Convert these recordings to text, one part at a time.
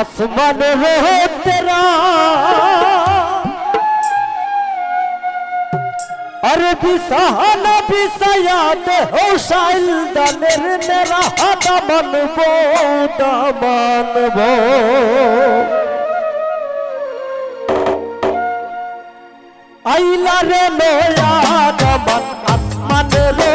আসমান হো তেরা। আরে বিসাহানা বিসায়াত হো শাইল দানের আসমান রে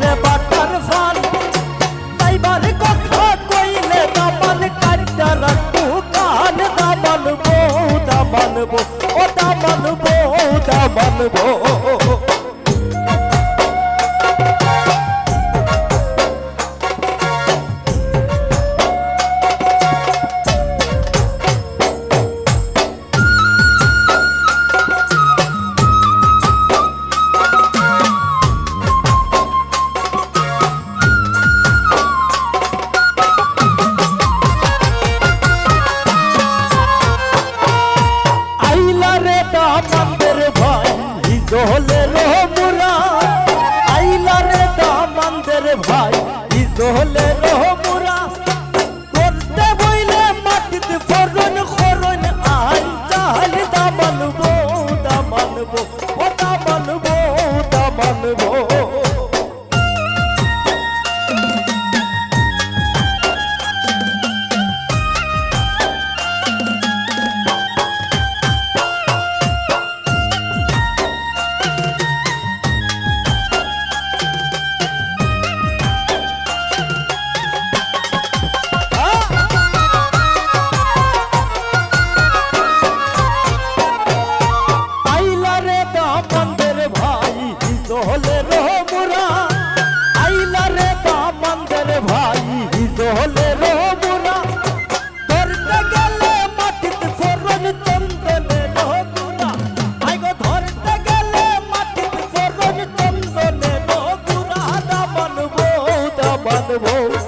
রে বাটার ফান তাইবার কথা কইলে দাবান কাটটা রাখব, কান দাবান বউ দাবান বউ, ও দাবান বউ দাবান বউ। হলে রহম vou